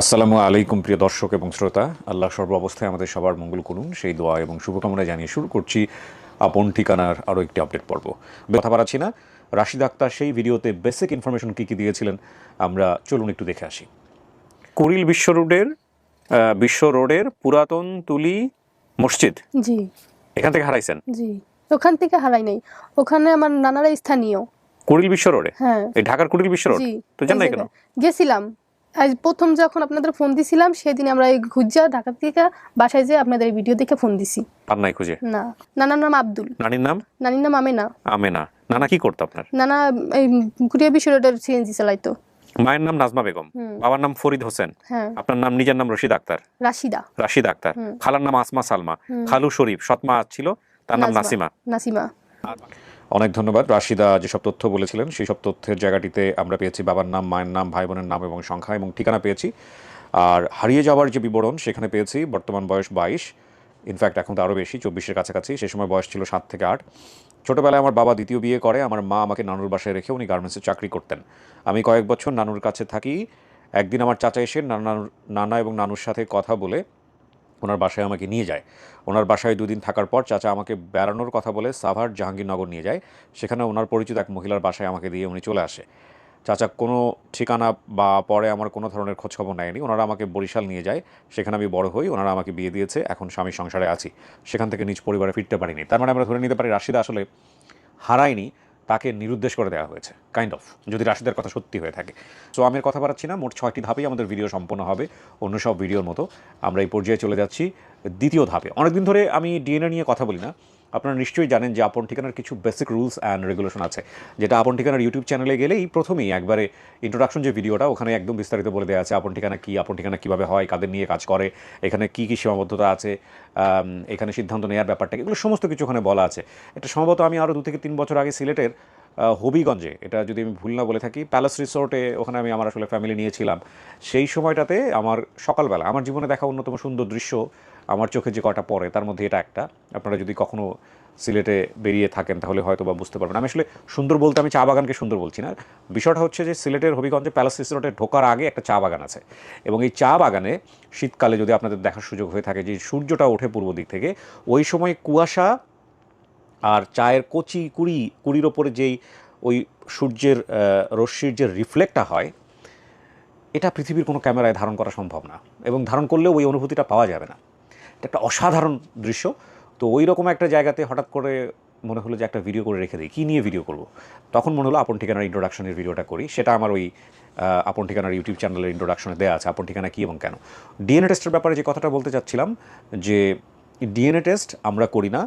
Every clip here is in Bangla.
আসসালামু আলাইকুম প্রিয় দর্শক এবং শ্রোতা। আল্লাহ সর্ব অবস্থায় আমাদের সবার মঙ্গল করুন। সেই দোয়া এবং শুভকামনা জানিয়ে শুরু করছি আপন ঠিকানার আরও একটি আপডেট পর্ব। কথা বাড়াচ্ছি না। রাশিদ আক্তার সেই ভিডিওতে বেসিক ইনফরমেশন কী কী দিয়েছিলেন আমরা চলুন একটু দেখে আসি। কুড়িল বিশ্ব রোডের বিশ্ব রোডের পুরাতন তুলি মসজিদ। জি। এখান থেকে হারাইছেন? জি। ওখান থেকে হারাই নাই। ওখানে আমার নানারা স্থানীয়। কুড়িল বিশ্ব রোডে? হ্যাঁ। এই ঢাকার কুড়িল বিশ্ব রোড? তো জান এই কেন? গেছিলাম। আজ প্রথম যখন আপনাদের ফোন দিছিলাম সেদিন আমরা এই ঘুরজা ঢাকা থেকে বাসায় যেয়ে আপনাদের এই ভিডিও দেখে ফোন দিছি। আর নাই খুঁজে? না নানার নাম আব্দুল। নানির নাম? নানির নাম আমেনা। আমেনা। নানা কি করতো আপনার? নানা এই কুড়িয়া বিশ্ব রোডের সিএনজি চালাইতো। মায়ের নাম নাজমা বেগম। বাবার নাম ফরিদ হোসেন। হ্যাঁ। আপনার নাম নিজের নাম রশিদ আক্তার। রাশিদা। রাশিদ আক্তার। খালার নাম আসমা সালমা। খালু শরীফ সৎমা ছিল তার নাম নাসিমা। নাসিমা। অনেক ধন্যবাদ। রাশিদা যেসব তথ্য বলেছিলেন, সেই সব তথ্যের জায়গাটিতে আমরা পেয়েছি বাবার নাম, মায়ের নাম, ভাই বোনের নাম এবং সংখ্যা এবং ঠিকানা পেয়েছি। আর হারিয়ে যাওয়ার যে বিবরণ, সেখানে পেয়েছি, বর্তমান বয়স বাইশ। ইনফ্যাক্ট এখন তো আরও বেশি, চব্বিশের কাছাকাছি। সে সময় বয়স ছিল সাত থেকে আট। ছোটোবেলায় আমার বাবা দ্বিতীয় বিয়ে করে, আমার মা আমাকে নানুর বাসায় রেখে উনি গার্মেন্টসে চাকরি করতেন। আমি কয়েক বছর নানুর কাছে থাকি। একদিন আমার চাচা এসে নানা নানা এবং নানুর সাথে কথা বলে ওনার বাসায় আমাকে নিয়ে যায়। ওনার বাসায় দুদিন থাকার পর চাচা আমাকে বেড়ানোর কথা বলে সাভার জাহাঙ্গীরনগর নিয়ে যায়। সেখানে ওনার পরিচিত এক মহিলার বাসায় আমাকে দিয়ে উনি চলে আসে। চাচা কোনো ঠিকানা বা পরে আমার কোনো ধরনের খোঁজখবর নেয়নি। ওনারা আমাকে বরিশাল নিয়ে যায়। সেখানে আমি বড় হই। ওনারা আমাকে বিয়ে দিয়েছে। এখন স্বামী সংসারে আছি। সেখান থেকে নিজ পরিবারে ফিরতে পারিনি। তার মানে আমরা ধরে নিতে পারি রাশিদা আসলে হারায়নি। তাকে নিরুদ্দেশ করে দেওয়া হয়েছে কাইন্ড অফ যদি রাশিদের কথা সত্যি হয়ে থাকে। সো আমি কথা বাড়াচ্ছি না, মোট ছয়টি ধাপেই আমাদের ভিডিও সম্পন্ন হবে, অন্য সব ভিডিওর মতো। আমরা এই পর্যায়ে চলে যাচ্ছি দ্বিতীয় ধাপে। অনেকদিন ধরে আমি ডিএনএ নিয়ে কথা বলি না আপনারা নিশ্চয়ই জানেন যে আপন ঠিকানার কিছু বেসিক রুলস অ্যান্ড রেগুলেশন আছে। যেটা আপন ঠিকানার ইউটিউব চ্যানেলে গেলেই প্রথমেই একবারে ইন্ট্রোডাকশন যে ভিডিওটা ওখানে একদম বিস্তারিত বলে দেওয়া আছে, আপন ঠিকানা কী, আপন ঠিকানা কীভাবে হয়, কাদের নিয়ে কাজ করে, এখানে কী কী সীমাবদ্ধতা আছে এখানে সিদ্ধান্ত নেওয়ার ব্যাপারটা এগুলো সমস্ত কিছু ওখানে বলা আছে। এটা সম্ভবত আমি আরও দু থেকে তিন বছর আগে সিলেটের হবিগঞ্জে, এটা যদি আমি ভুল না বলে থাকি প্যালেস রিসোর্টে ওখানে আমি আমার আসলে ফ্যামিলি নিয়েছিলাম। সেই সময়টাতে আমার সকালবেলা, আমার জীবনে দেখা অন্যতম সুন্দর দৃশ্য আমার চোখে যে কটা পড়ে, তার মধ্যে এটা একটা। আপনারা যদি কখনো সিলেটে বেরিয়ে থাকেন, তাহলে হয়তো বা বুঝতে পারবেন। আমি আসলে সুন্দর বলতে আমি চা বাগানকে সুন্দর বলছি না। বিষয়টা হচ্ছে যে, সিলেটের হবিগঞ্জে প্যালেস রিসোর্টে ঢোকার আগে একটা চা বাগান আছে। এবং এই চা বাগানে শীতকালে যদি আপনাদের দেখার সুযোগ হয়ে থাকে যে, সূর্যটা ওঠে পূর্ব দিক থেকে, ওই সময় কুয়াশা আর চায়ের কচি কুড়ি, কুড়ির ওপরে যেই ওই সূর্যের রশ্মির যে রিফ্লেক্টটা হয়, এটা পৃথিবীর কোনো ক্যামেরায় ধারণ করা সম্ভব না। এবং ধারণ করলেও ওই অনুভূতিটা পাওয়া যাবে না। একটা অসাধারণ দৃশ্য। তো ওই রকম একটা জায়গাতে হঠাৎ করে মনে হলো যে একটা ভিডিও করে রেখে দিই। কী নিয়ে ভিডিও করব? তখন মনে হলো আপন ঠিকানার ইন্ট্রোডাকশনের ভিডিওটা করি। সেটা আমার ওই আপন ঠিকানার ইউটিউব চ্যানেলের ইন্ট্রোডাকশনে দেওয়া আছে, আপন ঠিকানা কী এবং কেন। ডিএনএ টেস্টের ব্যাপারে যে কথাটা বলতে চাচ্ছিলাম, যে ডিএনএ টেস্ট আমরা করি না।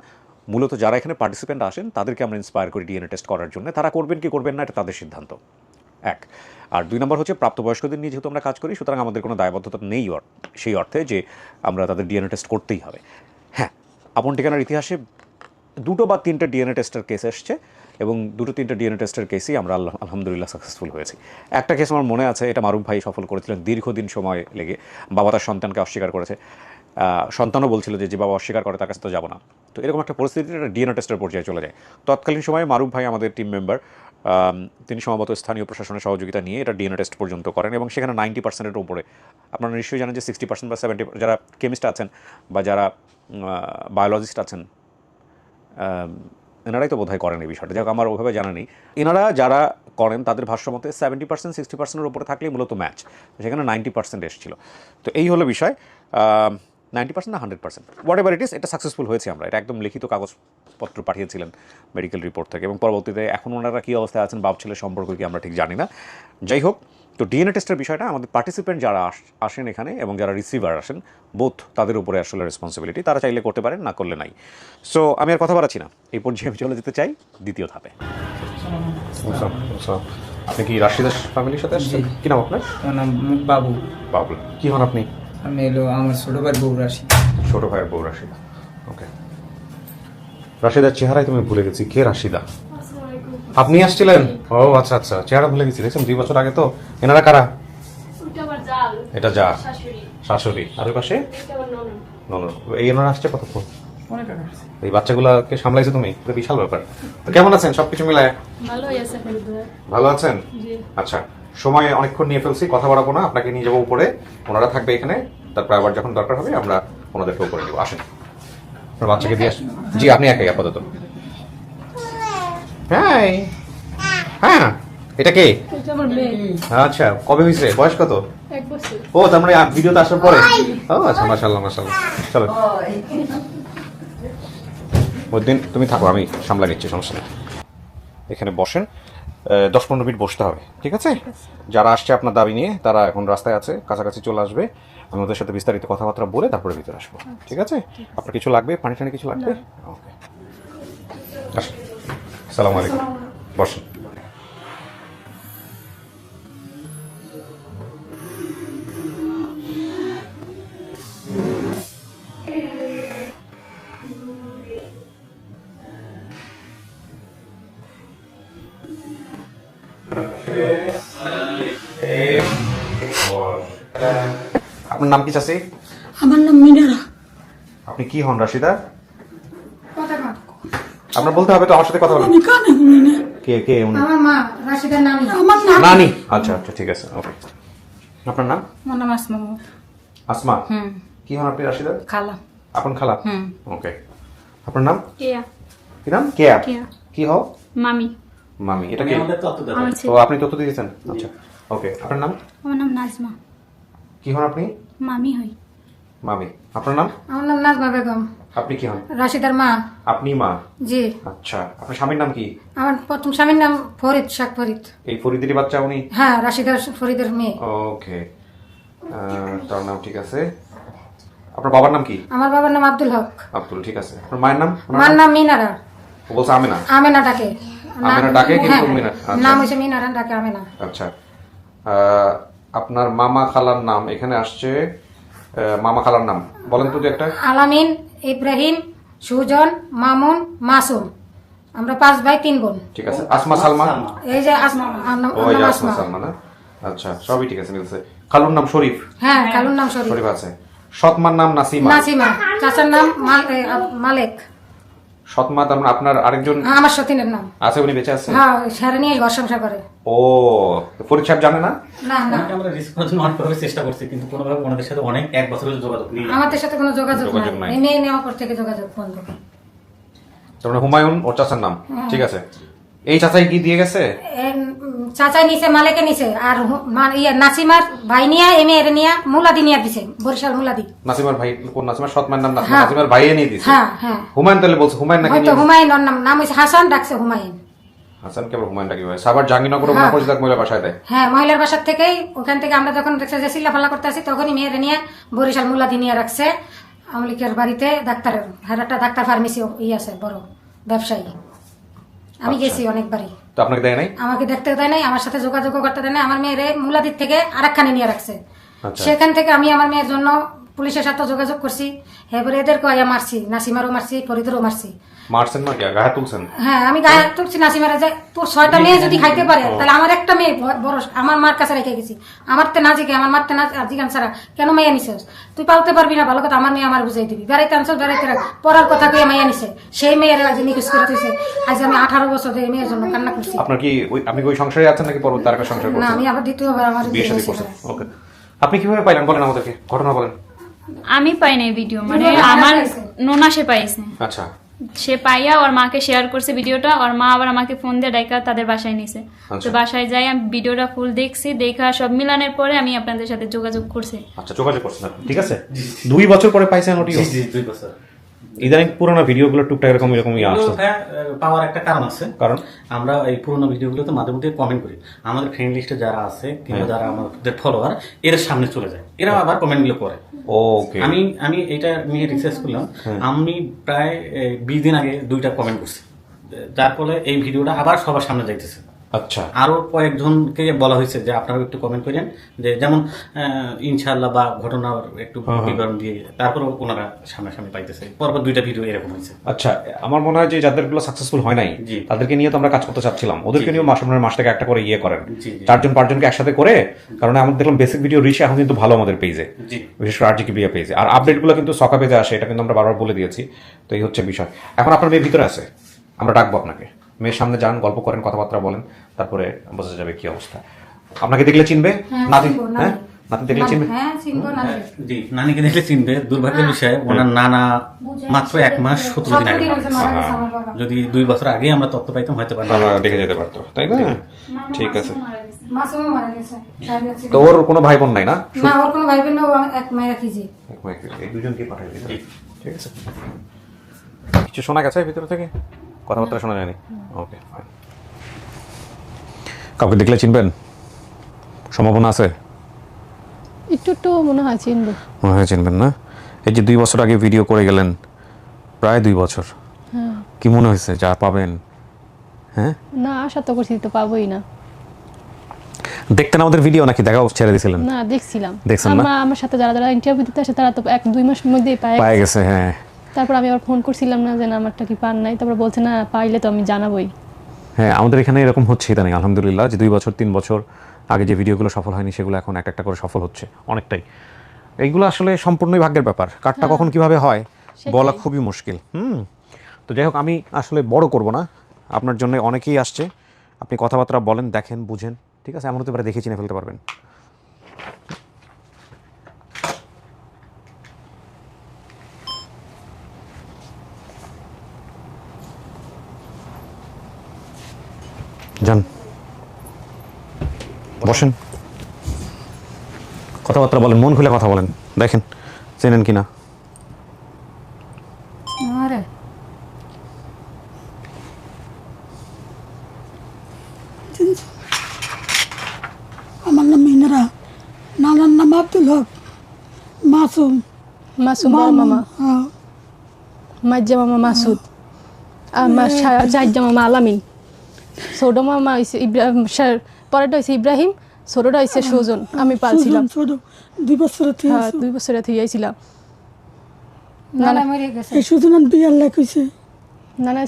মূলত যারা এখানে পার্টিসিপেন্ট আসেন, তাদেরকে আমরা ইন্সপায়ার করি ডিএনএ টেস্ট করার জন্য। তারা করবেন কি করবেন না, এটা তাদের সিদ্ধান্ত। এক। আর দুই নম্বর হচ্ছে প্রাপ্তবয়স্কদের নিয়ে যেহেতু আমরা কাজ করি, সুতরাং আমাদের কোনো দায়বদ্ধতা নেই সেই অর্থে যে আমরা তাদের ডিএনএ টেস্ট করতেই হবে। হ্যাঁ আপন ঠিকানার ইতিহাসে দুটো বা তিনটে ডিএনএ টেস্টের কেস এসছে এবং দুটো তিনটে ডিএনএ টেস্টের কেসই আমরা আল্লাহ, আলহামদুলিল্লাহ সাকসেসফুল হয়েছি। একটা কেস আমার মনে আছে, এটা মারুফ ভাই সফল করেছিলেন দীর্ঘদিন সময় লেগে। বাবা তার সন্তানকে অস্বীকার করেছে। সন্তানও বলছিল যে যে বাবা অস্বীকার করে, তার কাছে তো যাব না। তো এরকম একটা পরিস্থিতি একটা ডিএনএ টেস্টের পর্যায়ে চলে যায়। তৎকালীন সময়ে মারুফ ভাই আমাদের টিম মেম্বার তিনি সম্ভবত স্থানীয় প্রশাসনের সহযোগিতা নিয়ে এটা ডিএনএ টেস্ট পর্যন্ত করেন এবং সেখানে নাইনটি পার্সেন্টের উপরে। আপনারা নিশ্চয়ই জানেন যে সিক্সটি পার্সেন্ট বা সেভেন্টি যারা কেমিস্ট আছেন বা যারা বায়োলজিস্ট আছেন এনারাই তো বোধহয় করেন এই বিষয়টা। যাক, আমার ওভাবে জানা নেই। এনারা যারা করেন, তাদের ভাষ্য মতে সেভেন্টি পার্সেন্ট, সিক্সটি পার্সেন্টের উপরে থাকলেই মূলত ম্যাচ। সেখানে নাইনটি পার্সেন্ট এসেছিল। তো এই হলো বিষয়। নাইনটি পার্সেন্ট না hundred percent? Whatever it is এটা সাকসেসফুল হয়েছে আমরা। এটা একদম লিখিত কাগজপত্র পাঠিয়েছিলেন মেডিকেল রিপোর্ট থেকে এবং পরবর্তীতে এখন ওনারা কী অবস্থায় আছেন বাপ ছেলে সম্পর্ক কি আমরা ঠিক জানি না। যাই হোক তো ডিএনএ টেস্টের বিষয়টা আমাদের পার্টিসিপেন্ট যারা আসেন এখানে এবং যারা রিসিভার আসেন বোথ তাদের উপরে আসলে রেসপন্সিবিলিটি তারা চাইলে করতে পারেন না করলে নাই। সো আমি আর কথা বাড়াচ্ছি না। এই পর্যায়ে আমি চলে যেতে চাই দ্বিতীয় ধাপে। আপনি কি রাশিদাস ফ্যামিলির সাথে আসছেন? কি নাম আপনার? নাম বাবু বাবুল। কি হন আপনি? আমি এলো আমার ছোট ভাই বউ রাশি ছোট ভাইয়ের বউ রাশিদা। রাশিদার চেহারায় তুমি ভুলে গেছি। কে রাশিদা? আপনি আসছিলেন? ও আচ্ছা আচ্ছা চেহারা ভুলে গেছি। দেখছেন দুই বছর আগে তো। এনারা কারা? এটা যা শাশুড়ি। শাশুড়ি। আর ওই পাশে? এই এনারা আসছে কতক্ষণ। এই বাচ্চাগুলোকে সামলাইছো তুমি? এটা বিশাল ব্যাপার। তো কেমন আছেন? সবকিছু মিলায়? ভালো আছেন? আচ্ছা সময় অনেকক্ষণ নিয়ে ফেলছি। কথা বাড়াবো না। আপনাকে নিয়ে যাব উপরে। ওনারা থাকবে এখানে। তারপর আবার যখন দরকার হবে আমরা ওনাদেরকে উপরে নিবো। আসেন। আপনার বাচ্চাকে দিয়ে আসুন। জি আপনি একাই আপাতত। হ্যাঁ হ্যাঁ এটা কে? আচ্ছা কবে হয়েছে? বয়স কত? ও তার মানে ভিডিওতে আসার পরে? ও আচ্ছা মাশাল্লাহ মাশাল্লাহ চলো। ওই দিন তুমি থাকো আমি সামলা নিচ্ছি সমস্যা নেই। এখানে বসেন। দশ পনেরো মিনিট বসতে হবে ঠিক আছে? যারা আসছে আপনার দাবি নিয়ে তারা এখন রাস্তায় আছে কাছাকাছি চলে আসবে। আমি ওদের সাথে বিস্তারিত কথাবার্তা বলে তারপরে ভিতরে আসব ঠিক আছে? আপনার কিছু লাগবে? পানি টানি কিছু লাগবে? ওকে আসুন। সালাম আলাইকুম। বসেন। আপনার নাম কি চাষি আমার নাম মিনারা। আপনি কি হন রাশিদা? আপনার বলতে হবে তো আমার সাথে কথা বলুন। কে কে উনি? আমার মা রাশিদার নানি। আমার নাম নানি। আচ্ছা আচ্ছা ঠিক আছে ওকে। আপনার নাম? আমার নাম আসমা আসমা? হুম। কি হন আপনি রাশিদা? খালা। আপন খালা? হুম। ওকে। আপনার নাম? কেয়া। কি নাম? কেয়া। কেয়া। কি হও? মামি। মামি এটা কি? ও আপনি তথ্য দিয়েছেন? আচ্ছা। ওকে আপনার নাম? আমার নাম নাজমা। কি হন আপনি? মামি হই। মামি। আপনার নাম? আমার নাম নাজমা বেগম। আপনি কি হন? রাশিদার মা। আপনি মা? জি। আচ্ছা আপনার স্বামীর নাম কি? আমার প্রথম স্বামীর নাম ফরিদ শেখ ফরিদ। এই ফরিদেরই বাচ্চা উনি? হ্যাঁ রাশিদার ফরিদের মেয়ে। ওকে তার নাম ঠিক আছে। আপনার বাবার নাম কি? আমার বাবার নাম আব্দুল হক। আব্দুল ঠিক আছে। আপনার মায়ের নাম? মার নাম? মিনারা। ও বলছে আমেনা। আমেনা ডাকে। আমেনা ডাকে কিন্তু হ্যাঁ, মিনা- আচ্ছা। নাম হচ্ছে মিনারা ডাকে আমেনা। আচ্ছা। আপনার মামা খালার নাম এখানে আসছে মামা খালার নাম। বলেন তো একটা। আলামিন ইব্রাহিম সুজন মামুন মাসুম। আমরা পাঁচ ভাই তিন বোন। ঠিক আছে। আসমা সালমা? এই যে আসমা আমার নাম- ও আমার এই নাম আসমা সালমা না? আচ্ছা সবই ঠিক আছে মিলছে। খালুর নাম শরীফ? হ্যাঁ কালুর নাম শরীফ। শরীফ আছে। সৎমার নাম নাসিমা। নাসিমা। চাচার নাম মাল- মালেক। সৎমা তার মানে আপনার আরেকজন হ্যাঁ, আমার সতীনের নাম। আছে উনি বেঁচে আছে? হ্যাঁ সারা নিয়ে ঘর সংসার করে। ও ফরিদ সাহেব জানে না? না না। আমরা নট করার চেষ্টা করছি কিন্তু কোনোভাবে ওনাদের সাথে অনেক এক বছরের যোগাযোগ নেই। আমাদের সাথে কোনো যোগাযোগ নাই। মেয়ে নেওয়ার পর থেকে যোগাযোগ বন্ধ। তার মানে হুমায়ুন ওর চাচার নাম। ঠিক আছে। এই চাচাই কি দিয়ে গেছে? চাচাই নিছে মালেকে নিছে আর ইয়ে নাসিমার ভাই নিয়ে এ মেয়ের নিয়ে মুলাদি নিয়ে দিছে বরিশাল মুলাদি। নাসিমার ভাই কোন নাসিমার? সৎমার নাম হ্যাঁ। নাসিমার ভাইয়ে নিয়ে দিছে? হ্যাঁ হ্যাঁ। হুমায়ুন তাহলে বলছে হুমায়ুন নাকি নিয়ে হুমায়ুন ওর নাম নাম হচ্ছে হাসান ডাকছে হুমায়ুন। হাসান কেবল হুমায়ুন ডাকি ভাই সাবার জাহাঙ্গীরনগর হ্যাঁ। মহাপরিষদ মহিলা বাসায় দেয়। হ্যাঁ মহিলার বাসার থেকেই ওখান থেকে আমরা যখন দেখছি যে চিল্লাফাল্লা করতে আসি তখনই মেয়ের নিয়ে বরিশাল মুলাদি নিয়ে রাখছে। আমলিকের বাড়িতে ডাক্তার হ্যাঁ একটা ডাক্তার ফার্মেসি ই আছে বড় ব্যবসায়ী। আমি গেছি অনেকবারই। তো আপনাকে দেয় নাই? আমাকে দেখতে দেয় নাই আমার সাথে যোগাযোগ করতে দেয় নাই আমার মেয়ের মুলাদির থেকে আরেকখানে নিয়ে রাখছে। আচ্ছা। সেখান থেকে আমি আমার মেয়ের জন্য পুলিশের সাথে যোগাযোগ করছি। এবারে এদেরকে আয়া মারছি নাসিমারও মারছি ফরিদেরও মারছি। মারছেন না কি গায়ে তুলছেন? হ্যাঁ আমি গায়ে তুলছি নাসিমারা যে তোর ছয়টা মেয়ে যদি খাইতে পারে তাহলে আমার একটা মেয়ে বড় আমার মার কাছে রেখে গেছি। আমার তে না জিগে আমার মারতে না জিগান কেন মেয়ে নিছিস? তুই পালতে পারবি না ভালো কথা আমার মেয়ে আমার বুঝাই দিবি। বেড়াইতে বেড়াইতে রাখ। পড়ার কথা কয়ে মেয়ে নিছে। সেই মেয়ের আজ নিখোঁজ করে তুইছে আজ আমি আঠারো বছর ধরে এই মেয়ের জন্য কান্না করছি। আপনার কি ওই আপনি ওই সংসারে আছেন নাকি পরবর্তী? সংসার না আমি আবার দ্বিতীয়বার আমার বিয়ে শাদী। করছেন। ওকে। আপনি কীভাবে পাইলেন? বলেন আমাদেরকে। ঘটনা বলেন। আমি পাই নাই ভিডিও মানে আমার নোনা সে পাইছে। আচ্ছা। সে পাইয়া ওর মাকে শেয়ার করছে ভিডিওটা ওর মা আবার আমাকে ফোন দিয়ে ডাইকা তাদের বাসায় নিছে। আচ্ছা। তো বাসায় যাই আমি ভিডিওটা ফুল দেখছি দেখা সব মিলানের পরে আমি আপনাদের সাথে যোগাযোগ করছি। আচ্ছা যোগাযোগ করছেন ঠিক আছে? দুই বছর পরে পাইছেন ওটিও জি জি দুই বছর। ইদানিং পুরোনো ভিডিওগুলো টুকটাক এরকম এরকমই আসছে। পাওয়ার একটা কারণ আছে। কারণ? আমরা এই পুরোনো ভিডিওগুলোতে মাঝে মধ্যে কমেন্ট করি। আমাদের ফ্রেন্ড লিস্টে যারা আছে কিংবা যারা আমাদের ফলোয়ার এর সামনে চলে যায়। এরা আবার কমেন্টগুলো করে। ওকে আমি আমি এটা নিয়ে রিসার্চ করলাম। আমি প্রায় বিশ দিন আগে দুইটা কমেন্ট করছি। যার ফলে এই ভিডিওটা আবার সবার সামনে যাইতেছে। আচ্ছা। আরও কয়েকজনকে বলা হয়েছে যে আপনারা একটু কমেন্ট করেন যে যেমন আহ, ইনশাআল্লাহ বা ঘটনার একটু বিবরণ দিয়ে তারপরে ওনারা সামনাসামনি পাইতেছে। পরপর দুইটা ভিডিও এরকম হয়েছে। আচ্ছা আমার মনে হয় যে যাদেরগুলো সাকসেসফুল হয় নাই তাদেরকে নিয়ে তো আমরা কাজ করতে চাচ্ছিলাম। ওদেরকে নিয়ে মাস আপনার মাস থেকে একটা করে ইয়ে করেন। চারজন পাঁচজনকে একসাথে করে কারণ আমরা দেখলাম বেসিক ভিডিও রিচ এখন কিন্তু ভালো আমাদের পেজে বিশেষ করে আরজিকে বিয়ে পেজে আর আপডেটগুলো কিন্তু সকা পেজে আসে এটা কিন্তু আমরা বারবার বলে দিয়েছি। তো এই হচ্ছে বিষয়। এখন আপনার মেয়ে ভিতরে আছে। আমরা ডাকবো আপনাকে। মেয়ের সামনে যান গল্প করেন কথাবার্তা বলেন। তারপরে বোঝা যাবে কি অবস্থা। আপনাকে দেখলে চিনবে? হ্যাঁ, নাতি হ্যাঁ? নাতি দেখলে চিনবে? হ্যাঁ চিনবো না জি নানিকে দেখলে চিনবে দুর্ভাগ্যের বিষয় ওনার নানা মাত্র এক মাস সতেরো দিন আগে। যদি দুই বছর আগে আমরা তথ্য পাইতাম হয়তো পারতাম। আমরা দেখে যেতে পারতো তাই না? ঠিক আছে। তো ওর কোনো ভাই বোন নাই না? না ওর কোনো ভাই বোন এক মায়ের এই দুজনকে দিন ঠিক আছে। কিছু শোনা গেছে ভিতর থেকে? কথাবার্তা শোনা যায়নি? ওকে ফাইন কাউকে দেখলে চিনবেন? সম্ভাবনা আছে? একটু একটু মনে হয় চিনবো। মনে হয় চিনবেন না? এই যে দুই বছর আগে ভিডিও করে গেলেন প্রায় দুই বছর। কি মনে হয়েছে যা পাবেন? হ্যাঁ? না আশা তো করছি তো পাবোই না। দেখতেন আমাদের ভিডিও নাকি? দেখাও ছেড়ে দিয়েছিলেন না দেখছিলাম। দেখছেন না? আমার সাথে যারা যারা ইন্টারভিউ দিতে আসে তারা তো এক দুই মাসের মধ্যেই পায়। পায়ে গেছে হ্যাঁ। তারপর আমি আবার ফোন করছিলাম না যে না আমারটা কি পান নাই। তারপর বলছে না পাইলে তো আমি জানাবোই। হ্যাঁ আমাদের এখানে এরকম হচ্ছে ইদানিং আলহামদুলিল্লাহ। যে দুই বছর তিন বছর আগে যে ভিডিওগুলো সফল হয়নি সেগুলো এখন একটা একটা করে সফল হচ্ছে অনেকটাই। এইগুলো আসলে সম্পূর্ণই ভাগ্যের ব্যাপার। কারটা কখন কীভাবে হয় বলা খুবই মুশকিল। হুম তো যাই হোক আমি আসলে বড় করব না। আপনার জন্য অনেকেই আসছে। আপনি কথাবার্তা বলেন দেখেন বুঝেন। ঠিক আছে এমন হতে পারে দেখে চিনে ফেলতে পারবেন যান বসেন। কথাবার্তা বলেন মন খুলে কথা বলেন। দেখেন চেনেন কিনা? আরে। আমার নাম মিনারা। নানার নাম আব্দুল হক। মাসুম। মাসুম বড় মামা। হ্যাঁ, মাজ্জা মামা মাসুদ। আমার চার্জা মামা আলামিন। ছোট মামা ইব্রাহিম পরেরটা হয়েছে ইব্রাহিম ছোটটা হয়েছে সুজন আমি পালছিলাম। দুই বছরের থেকে হ্যাঁ দুই বছরে মরে গেছে। এই সুজন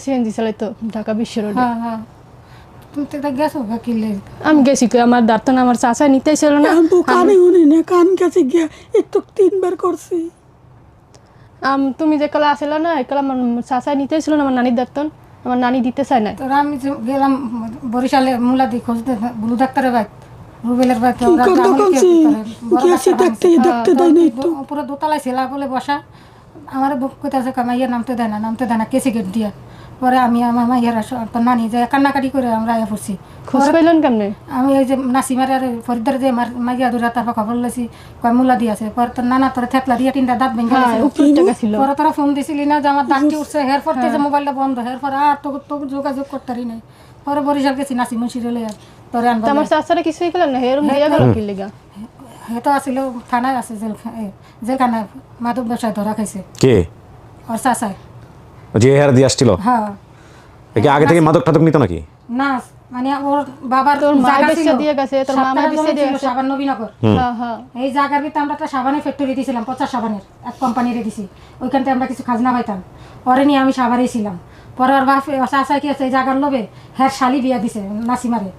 সিএনজি ঢাকা বিশ্ব রোডে হ্যাঁ হ্যাঁ। তুমি তো এটা গেছো কিনলে আমি গেছি আমার ডাক্তার আমার চাচা নিতে ছিল না। এখন তো কানে না কান গেছে গিয়া একটু তিনবার করছি। আম, তুমি যে কলা আসলে না আমার চাচা নিতে ছিল না আমার নানির ডাক্তার আমার নানি দিতে চায় না তোরা আমি যে গেলাম বরিশালে মুলা দি খুঁজতে বুলু ডাক্তারের বাইক রুবেলের বাইক দেয় পুরো দোতলায় ছেলা বলে বসা আমার বুক কোথায় কামাইয়া নামতে দেয় না নামতে দেয় না কেসি গেট দিয়া। পরে আমি আমার মাইয়ার তোর নানি যে কান্নাকাটি করে আমরা আয়া পড়ছি। খোঁজ পাইলেন কেমনে? আমি এই যে নাসিমার আর ফরিদার যে মাইয়া দূরা তারপর খবর লইছি কয় মুলা দি আছে। পরে তোর নানা তোর থেতলা দিয়া তিনটা দাঁত ভেঙে হ্যাঁ গেছে। উপর টাকা ছিল। পরে তোরা ফোন দিছিলি না যে আমার দাঁতটি উঠছে হের পর যে মোবাইলটা বন্ধ হের পর আর তো তো যোগাযোগ করতে পারি নাই। পরে বরিশাল গেছি নাসি মুন্সিরে লইয়া তোরে আনবা তা আমার চাচারা কিছুই গেলেন না? হেরম দিয়া গেল কি লিগা? হে তো আসিল থানায় আছে জেল জেলখানায় মাদক ব্যবসায় ধরা খাইছে। কে? ওর চাচায় যে হেয়ার দিয়ে আসছিল? হ্যাঁ। একে আগে থেকে মাদক টাদক নিত নাকি? না মানে ওর বাবার তোর মা বেচে দিয়ে গেছে, তোর মামা বেচে দিয়ে গেছে। সাবান নবীনগর। হ্যাঁ হ্যাঁ। এই জায়গার ভিতরে আমরা একটা সাবানের ফ্যাক্টরি দিয়েছিলাম পচা সাবানের এক কোম্পানিরে দিছি। ওইখান থেকে আমরা কিছু খাজনা পাইতাম। পরে নিয়ে আমি সাবারেই ছিলাম। পরে ওর বাপ চাচা কি আছে এই জায়গার লোভে হ্যাঁ শালি বিয়া দিছে নাসিমারে।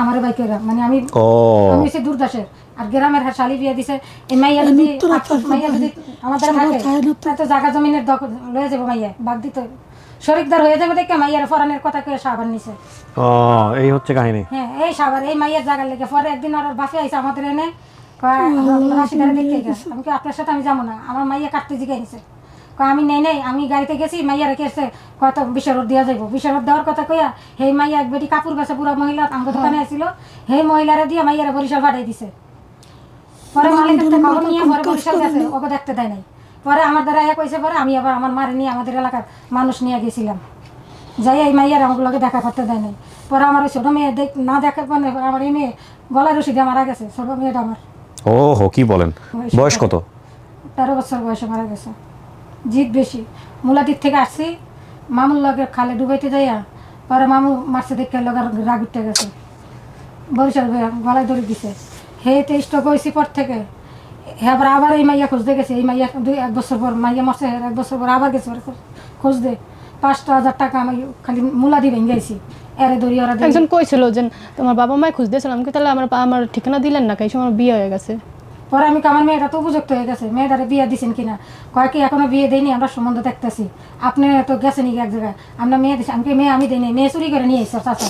আমার বাইকে মানে আমি ও। আমি হচ্ছে দূরদাসের আর গ্রামের হ্যাঁ শালি বিয়া দিছে। এই মাইয়া যদি মাইয়া যদি আমাদের থাকে তো। জায়গা জমিনের দখল লয়ে যাব মাইয়া বাদ দিতে। শরিকদার হয়ে যাবে দেখে মাইয়ার ফরানের কথা কয়ে সাবান নিছে। ও এই হচ্ছে কাহিনী। হ্যাঁ এই সাবার এই মাইয়ের জায়গার লেগে পরে একদিন ওর বাপে আইসে আমাদের এনে কয় রাশিদারে দেখতে গেছে। আমি কি আপনার সাথে আমি যাব না আমার মাইয়া কাটতে জিগাই নিছে। আমি নেই নেই আমি গাড়িতে গেছি মাইয়া রেখে এসে কত বিশারত দেওয়া যাইব। বিশারত দেওয়ার কথা কইয়া সেই মাইয়া এক বেটি কাপড় বেছে পুরা মহিলা আমার দোকানে আসছিল সেই মহিলারে দিয়ে মাইয়ারে বরিশাল পাঠাই দিছে। পরে মালিকের থেকে খবর নিয়ে পরে বরিশাল গেছে ওকে দেখতে দেয় নাই। পরে আমার দ্বারা এক কইছে পরে আমি আবার আমার মারে নিয়ে আমাদের এলাকার মানুষ নিয়ে গেছিলাম। যাই এই মাইয়ার আমাগুলোকে দেখা করতে দেয় নাই। পরে আমার ওই ছোটো মেয়ে দেখ না দেখে মানে আমার এই মেয়ে গলায় রশি দিয়ে মারা গেছে ছোটো মেয়েটা আমার। ও হো কি বলেন? বয়স কত? তেরো বছর বয়সে মারা গেছে। জিদ বেশি। মুলাদির থেকে আসছি মামুর লগে খালে ডুবাইতে যাইয়া পরে মামু মারছে দেখে লগে রাগ উঠতে গেছে। বরিশাল গলায় ধরে দিছে। হে তেইশটা গেছি পর থেকে। হ্যাঁ আবার আবার এই মাইয়া খুঁজতে গেছে এই মাইয়া দুই এক বছর পর মাইয়া মরছে এক বছর পর আবার গেছে খোঁজ- খুঁজতে পাঁচটা হাজার টাকা আমি খালি মুলাদি ভেঙে গেছি এরে ধরি ওরা দিয়ে- একজন কইছিল যে তোমার বাবা মায় খুঁজতেছিলাম কি তাহলে আমার আমার ঠিকানা দিলেন না কাই সময় বিয়ে হয়ে গেছে। পরে আমি আমার মেয়েটা তো উপযুক্ত হয়ে গেছে মেয়েটারে বিয়ে দিছেন কিনা? কয় কি এখনও বিয়ে দেয়নি আমরা সম্বন্ধ দেখতেছি। আপনি তো গেছেন এক জায়গায় আমরা মেয়ে দিছি আমি মেয়ে আমি দেয়নি মেয়ে চুরি করে নিয়ে এসছে চাচা।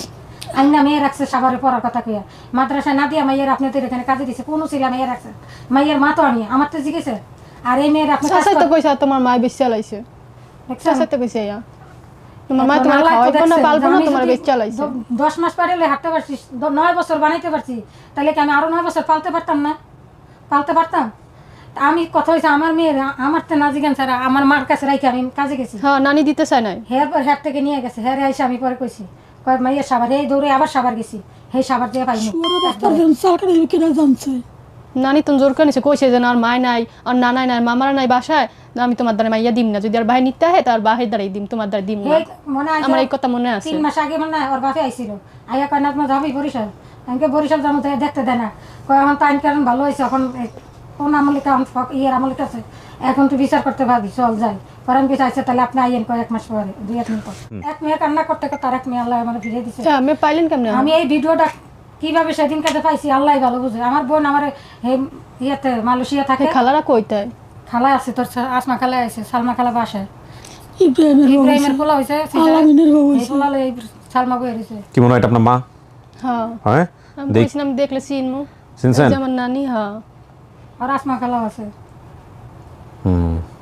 আইনা মেয়ে রাখছে সাবারে পড়ার কথা কইয়া। মাদ্রাসায় না দিয়া মাইয়ের আপনাদের এখানে কাজে দিছে কোনো ছিল মেয়ে রাখছে। মাইয়ের মা তো আমি আমার তো জিজ্ঞেসে। আর এই মেয়ের আপনার করে- তোমার মা বেশ চালাইছে দেখছেন? চাচাই তো ইয়া তোমার মা তোমার খাওয়াইবো না পালবো না তোমার যদি চালাইছে দ- মাস পারে হাঁটতে পারছি দ- নয় বছর বানাইতে পারছি তাহলে কি আমি আরও নয় বছর পালতে পারতাম না? পালতে পারতাম? আমি কথা হয়েছে আমার মেয়ের আমার তো আমার মার কাছে রাখি আমি কাজে গেছি। হ্যাঁ নানি দিতে চায় নাই। হের পর থেকে নিয়ে গেছে আইসা আমি পরে কইছি। কয় সাবার এই দৌড়ে আবার সাবার গেছি। সাবার দিয়ে পাইনি। নানি তুমি জোর করে নিছে কইছে যে আর মায় নাই আর নানাই নাই মামারা নাই বাসায়। আমি তোমার দ্বারা মাইয়া দিম না। যদি আর ভাই নিতে হয় তার বাহির দ্বারাই দিম তোমার দ্বারা দিম না। আমার এই কথা মনে আছে। তিন মাস আগে মনে হয় ওর বাপে আইছিল। আইয়া কয় না তোমার যাবি বরিশাল? আমাকে বরিশাল যাব দেখতে দেয় না। কয় এখন আইন কারণ ভালো হয়েছে এখন কোন আমলিকা ইয়ের আমলিকা আছে? এখন তুই বিচার করতে পারবি চল যাই। করেন বিচার আছে তাহলে আপনি আইয়েন কয় এক মাস পরে দুই এক মিনিট পর। এক মেয়ে কান্না করতে করতে আর এক মেয়ে আল্লাহ আমার ফিরে দিছে। আচ্ছা, আমি পাইলেন কেমনে? আমি এই ভিডিওটা কীভাবে সেদিন কাছে পাইছি আল্লাহ ভালো বুঝে। আমার বোন আমার ইয়েতে মালয়েশিয়া থাকে। খালারা কইতে খালা আছে তোর আসমা খালা আছে সালমা খালা বাসায়। ইব্রাহিমের ইব্রাহিমের পোলা আলামিনের পোলা এই সালমা হয়েছে কি মনে হয় এটা আপনার মা? হ্যাঁ। হ্যাঁ? আমি কইছিলাম দেখলে যে আমার নানি হ্যাঁ। আর আসমা খালাও আছে।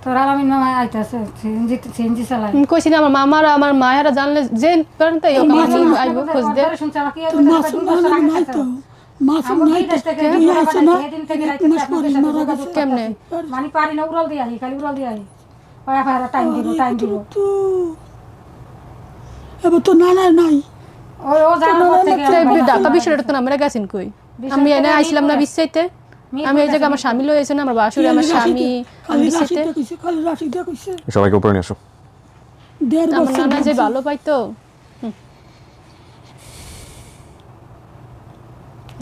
তোর আলামিন মামা আইতাছে সিএনজি সিএনজি চালায় আমি কইছি আমার মামার আমার মায়েরা জানলে যে পর্যন্ত আইব খোঁজ দে। শুনছে আমাকে এই তো বলে মাসুম দুই বছর নানা আগে নাই তো মাসুম নাই এই তো দেশ থেকে তুই আইছো না সেদিন থেকে এক রাইতে মাস পরে মারা গেছে। কেমনে? মানে পারি না উড়াল দিয়ে আহি খালি উড়াল দিয়ে আহি ওই আপনারা টাইম দিব টাইম দিব তো এবার তো নানা নাই। ওই ও যাওয়ার থেকে তো এই আমার ঢাকা বিশ্বরের তো আমরা গেছেন কই? আমি এনে আইছিলাম না বিশ্বাইতে আমি এই জায়গায় আমার স্বামী লয়ে এসে না আমার বাসুরে আমার স্বামী। খালি বিশ্বাইতে কইছে খালি রাশিদা কইছে। সবাইকে উপরে নিয়ে আসো। দেড় বছর নানা যে ভালো পাইতো।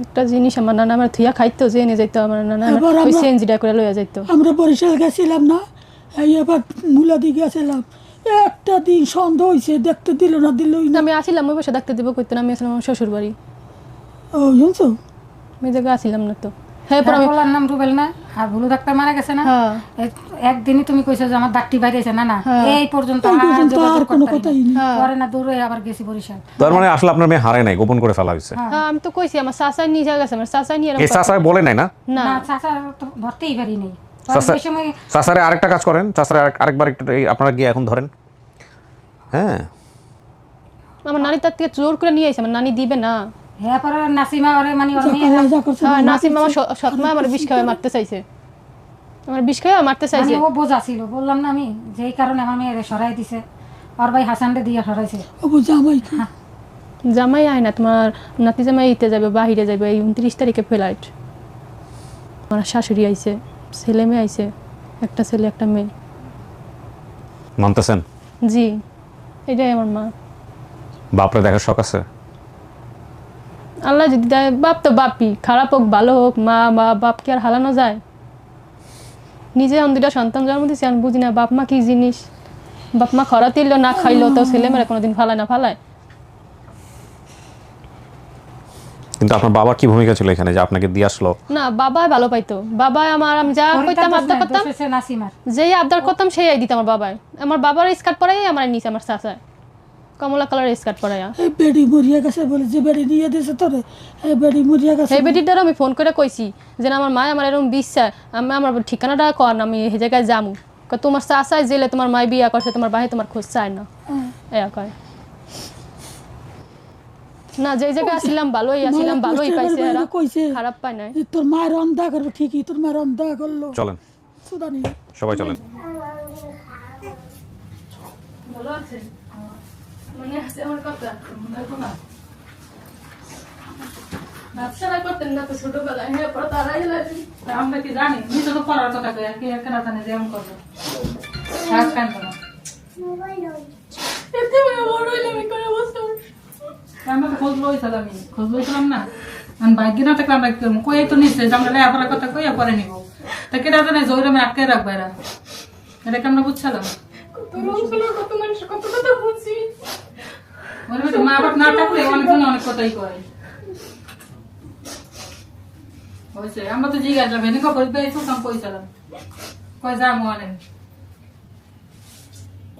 একটা জিনিস আমার নানা আমার থুয়া খাইতো যে এনে যাইতো আমার নানা ওই করে লইয়া যাইতো। আমরা বরিশাল গেছিলাম না এই এবার মুলাদি গেছিলাম। একটা দিন সন্দেহ হয়েছে দেখতে দিল না দিলই না। আমি আসিলাম ওই বসে ডাক্তার দিব কইতো না আমি আসলাম আমার শ্বশুর বাড়ি ও জানছো আমি জায়গায় আসিলাম না তো। আমি বলার নাম রুবেল না। আর ভুলু ডাক্তার মারা গেছে না। একদিনই তুমি কইছো যে আমার দাঁতটি বাইরেছে। না না। এই পর্যন্ত আর পর্যন্ত যোগাযোগ আর কোনো কথাই নেই। পরে না দূরে আবার গেছি বরিশাল। তার মানে আসলে আপনার মেয়ে হারায় নাই গোপন করে ফেলা হয়েছে। হ্যাঁ। আমি তো কইছি আমার চাচাই নিয়ে যা গেছে আমার চাচাই নিয়ে এই এরকম বলে নাই না? না। না চাচা তো ধরতেই পারি নাই। চাচা ওই সময় চাষারে আরেকটা কাজ করেন আরেকবার একটু আপনারা গিয়ে এখন ধরেন। হ্যাঁ। আমার নানি তার থেকে জোর করে নিয়ে আইছে আমার নানি দিবে না। হ্যাঁ পরে নাসিমা ওরে মানে ওর মেয়ে হ্যাঁ নাসিম মামা স- সৎমা আমার বিষ খাওয়া মারতে চাইছে। আমার বিষ খাওয়া মারতে মানে চাইছে। ও বোঝা ছিল বললাম না আমি যেই কারণে আমার মেয়েরে সরাই দিছে। ওর ভাই হাসানরে দিয়ে সরাইছে। ও জামাই কি? জামাই আয় না তোমার নাতি জামাই ইতে যাবে বাহিরে যাবে এই উনত্রিশ তারিখে ফ্লাইট। আমার শাশুড়ি আইছে ছেলে মেয়ে আইছে একটা ছেলে একটা মেয়ে। মানতেছেন? জি এটাই আমার মা। বাপরে দেখার শখ আছে? আল্লাহ যদি দেয় বাপ তো বাপই খারাপ হোক ভালো হোক মা বা বাপ কি আর হালানো যায়। নিজে আমি দুটা সন্তান জন্ম দিয়েছি আমি বুঝি না বাপ মা কি জিনিস। বাপ মা খরা তিল না খাইলো তো ছেলে মেয়েরা কোনোদিন ফালায় না ফালায়। কিন্তু আপনার বাবার কি ভূমিকা ছিল এখানে যে আপনাকে দিয়ে আসলো? না বাবাই ভালো পাইতো। বাবাই আমার আমি যা কইতাম আবদার করতাম যেই আবদার করতাম সেই দিত আমার বাবাই। আমার বাবার স্কার্ট পরাই আমার নিচে আমার চাচায় কমলা কালারের স্কার্ট পরাইয়া। এই বেডি মরিয়া গেছে বলে যে বেডি নিয়ে দিয়েছে তোরে এই বেডি মরিয়া গেছে সেই বেটিটারও আমি ফোন করে কইছি যে না আমার মা আমার এরকম বিশ্বাস আমি আমার ঠিকানাটা কর না আমি সেই জায়গায় যামু। তোমার চাচাই জেলে তোমার মাই বিয়া করছে তোমার ভাই তোমার খোঁজ চায় না। এয়া কয়। না যে জায়গায় আসছিলাম ভালোই আসছিলাম মালা ভালোই পাইছে এরা। কইছে খারাপ পায় নাই। তোর মায়ের অন্ধা করবে ঠিকই তোর মায়ের অন্ধা করল। চলেন। সুদানি। সবাই চলেন। মনে আছে আমার হ্যাঁ আমরা কি জানি? নিজে তো পড়ার কথা কই আর যে করবে আমি করে বসতাম আমরা তো খোঁজ লইছিলাম আমি খোঁজ লইছিলাম না। আমি বাইক না থাকলে আমরা করব কই তো নিচ্ছে যে আমরা কথা কই পরে নিব। তা কেটা জানে জোরে আমি আটকে রাখব এরা। এটা কেমন বুঝছিলাম? কত রং ছিল, কত মানুষ, কত কথা হচ্ছে মা বাপ না থাকলে অনেকজন অনেক কথাই কয়। হয়েছে আমরা তো জিজ্ঞাসা ভেনে খবর পেয়ে শুনতাম কইছিলাম কয় যা মনে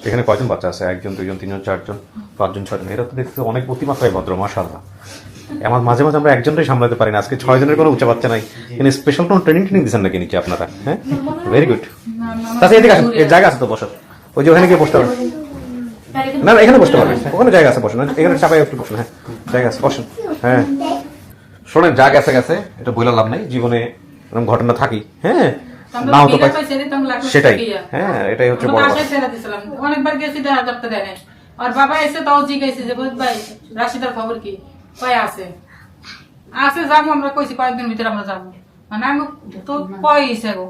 এখানে কয়জন বাচ্চা আছে? একজন দুইজন তিনজন চারজন পাঁচজন ছয়জন? এরা তো দেখতে অনেক অতিমাত্রায় ভদ্র মাশাআল্লাহ। আমার মাঝে মাঝে আমরা একজনটাই সামলাতে পারি না। আজকে ছয় জনের কোনো উচ্চ বাচ্চা নাই। এখানে স্পেশাল কোনো ট্রেনিং ট্রেনিং দিচ্ছেন নাকি নিচে আপনারা? হ্যাঁ? ভেরি গুড তাছাড়া এদিকে আসুন এর জায়গা আছে তো বসার ওই যে ওখানে গিয়ে বসতে পারবেন না না এখানে বসতে পারবেন। ওখানে জায়গা আছে বসেন। এখানে চাপাই একটু বসেন হ্যাঁ। জায়গা আছে বসেন হ্যাঁ। শোনেন যা গেছে গেছে এটা বলে লাভ নাই। জীবনে এরকম ঘটনা থাকি হ্যাঁ। নাও তো সেটাই। হ্যাঁ এটাই হচ্ছে বড় কথা। অনেকবার গেছি দেখা করতে দেয় আর বাবা এসে তাও জিজ্ঞাসা যে বুঝ ভাই রাশিদার খবর কি? কয় আছে। আছে যাব আমরা। কইছি কয়েকদিন ভিতরে আমরা যাব। মানে আমি তো কইছে গো।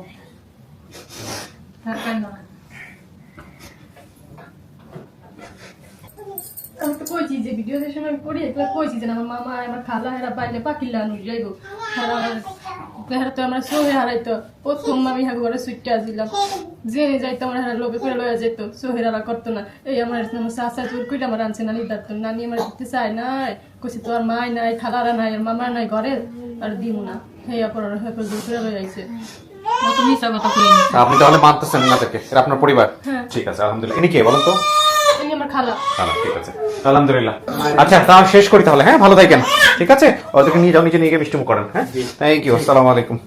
আমি যে ভিডিও যে সময় করি এগুলো কইছি যে আমার মামা আমার খালা হেরা পাইলে পাকিলা নুই যাইব। হেরা তো আমরা সোহে হারাইতো। প্রথম আমি হাগু করে সুইটটা আসছিলাম জেনে যাইতো আমার হেরা লোকে করে লয়ে যেত সোহেরারা করতো না। এই আমার আমার চাচা চুর কইলে আমার আনছে নানি দাঁড়তো নানি আমার দিতে চায় নাই। কইছি তো আর মাই নাই খালারা নাই আর মামা নাই ঘরে আর দিব না। হেয়া পর হয়ে জোর করে লয়ে কই আপনি তাহলে মানতেছেন না থেকে এটা আপনার পরিবার। ঠিক আছে আলহামদুলিল্লাহ। ইনি কে বলুন তো? খালা। খালা, ঠিক আছে। আলহামদুলিল্লাহ আচ্ছা তাও শেষ করি তাহলে হ্যাঁ? ভালো থাকেন। ঠিক আছে? ওদেরকে নিয়ে যাও নিচে নিয়ে গিয়ে মিষ্টিমুখ করেন হ্যাঁ? থ্যাংক ইউ আসসালামু আলাইকুম।